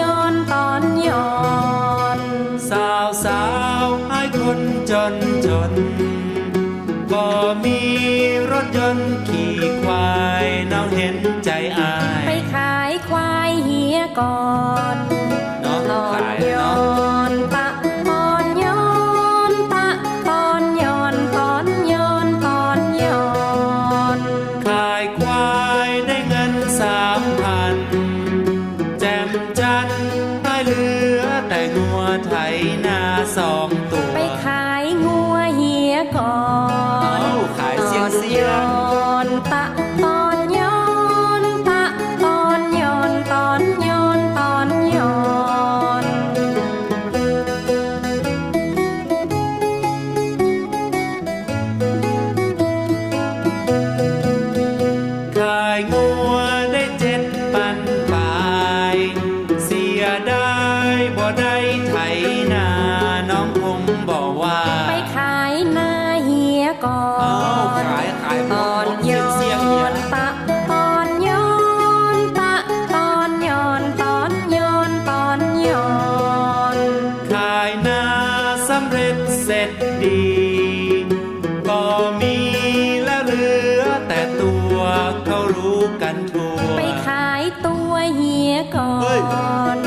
ย้อนตอนย้อน สาวสาวให้คนจนจนบ่มีรถยนต์ขี่ควายน้องเห็นใจอาย ไปขายควายเฮียก่อน ไถนาสองตัว ไปขายงัวเหียก่อนำเร็จเสร็จดี ก็มีและเหลือแต่ตัวเขารู้กันทั่ว ไปขายตัวเฮียก่อน